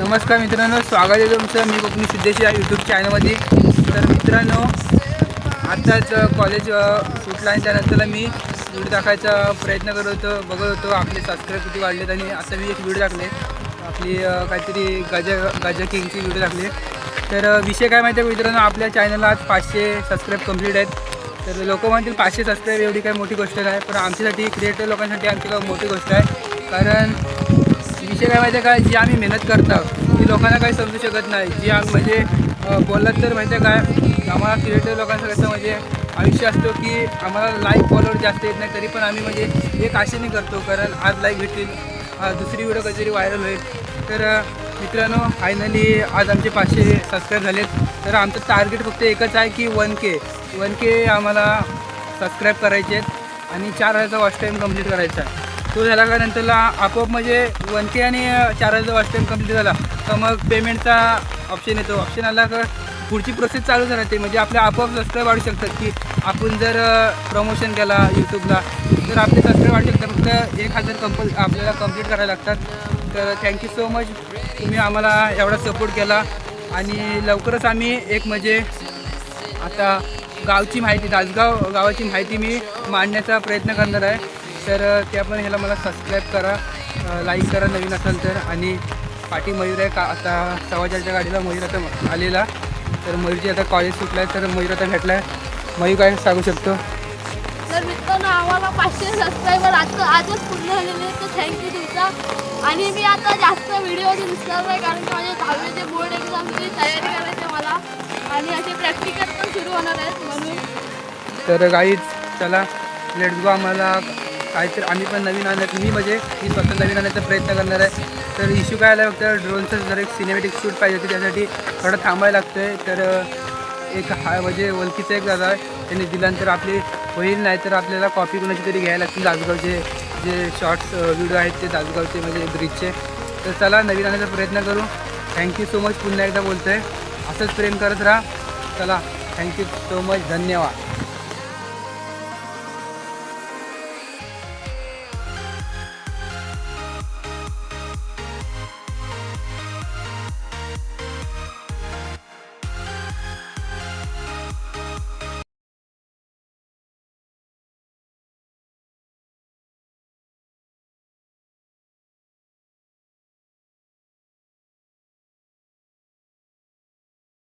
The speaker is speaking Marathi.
नमस्कार मित्रांनो स्वागत आहे तुमचं. मी कोकणी सिद्धेशी या यूट्यूब चॅनलमध्ये तर मित्रांनो आत्ताच कॉलेज अ, सुटलं आणि त्यानंतर मी व्हिडिओ टाकायचा प्रयत्न करत होतो बघत होतो. आपले सबस्क्राईब किती वाढलेत आणि आता मी एक व्हिडिओ टाकले. आपली काहीतरी गज गजा किंगची व्हिडिओ टाकले. तर विषय काय माहिती आहे मित्रांनो? आपल्या चॅनलला आज पाचशे सबस्क्राईब कंप्लीट आहेत. तर लोक म्हणतील पाचशे सबस्क्राईब एवढी काही मोठी गोष्ट नाही पण आमच्यासाठी क्रिएटर लोकांसाठी आमची काही मोठी गोष्ट आहे. कारण विषय काय माहिती आहे जी आम्ही मेहनत करतो ती लोकांना काही समजू शकत नाही. जी आम्ही म्हणजे बोललात तर माहिती आहे काय आम्हाला क्रिएटर लोकांचं कसं म्हणजे आयुष्य असतो की आम्हाला लाईक फॉलोअर जास्त येत नाही तरी पण आम्ही म्हणजे एक आशेने करतो. कारण आज लाईक भेटतील दुसरी व्हिडिओ कधीतरी व्हायरल होईल. तर मित्रांनो फायनली आज आमचे पाचशे सबस्क्राईब झालेत. तर आमचं टार्गेट फक्त एकच आहे की वन के वन के आम्हाला सबस्क्राईब करायचे आहेत आणि चार हजारचा वॉच टाईम कंप्लीट करायचा आहे. तो झाला का नंतरला आपोआप म्हणजे वन के आणि चार हजार वॉच टाईम कंप्लीट झाला. तर मग पेमेंटचा ऑप्शन येतो. ऑप्शन आला का पुढची प्रोसेस चालू राहते. म्हणजे आपल्या आपोआप सबस्क्राईब वाढू शकतात की आपण जर प्रमोशन केला यूट्यूबला तर आपले सबस्क्राईब वाढू शकतात. फक्त एक हजार कंपल आपल्याला कंप्लीट करायला लागतात. तर थँक्यू सो मच तुम्ही आम्हाला एवढा सपोर्ट केला. आणि लवकरच आम्ही एक म्हणजे आता गावची माहिती दासगाव गावाची माहिती मी मांडण्याचा प्रयत्न करणार आहे. तर त्या पण ह्याला मला सबस्क्राईब करा लाईक करा नवीन असेल तर. आणि पाठी मयूर आहे का आता सव्वाचारच्या गाडीला मयूर आता आलेला. तर मयूरची आता कॉलेज सुटलं आहे तर मयूर आता भेटला आहे मयूर काय सांगू शकतो? तर मित्रांनो आम्हाला पाचशे सबस्क्रायबर आता आजच पूर्ण झालेले तर थँक्यू तुमचा. आणि मी आता जास्त व्हिडिओ दिसणार नाही कारण की माझे दहावीचे बोर्ड एक्झामची तयारी करायची मला. आणि असे प्रॅक्टिकल पण सुरू होणार आहेत म्हणून. तर गाईच चला लेट्स गो आम्हाला काहीतरी आम्ही पण नवीन आणत मी म्हणजे मी स्वतः नवीन आणण्याचा प्रयत्न करणार आहे. तर इश्यू काय आला तर ड्रोनचं जर एक सिनेमॅटिक शूट पाहिजे होती त्यासाठी थोडं थांबायला लागतं आहे तर एक हा म्हणजे ओळखीचा एक दादा आहे त्यांनी दिल्यानंतर आपली होईल नाही तर आपल्याला कॉपी कोणाची तरी घ्यायला लागतील दासगावचे जे शॉर्ट्स व्हिडिओ आहेत ते दासगावचे म्हणजे ब्रिजचे तर चला नवीन आणण्याचा प्रयत्न करू. थँक्यू सो मच पुन्हा एकदा बोलतो आहे असंच प्रेम करत राहा. चला थँक्यू सो मच धन्यवाद.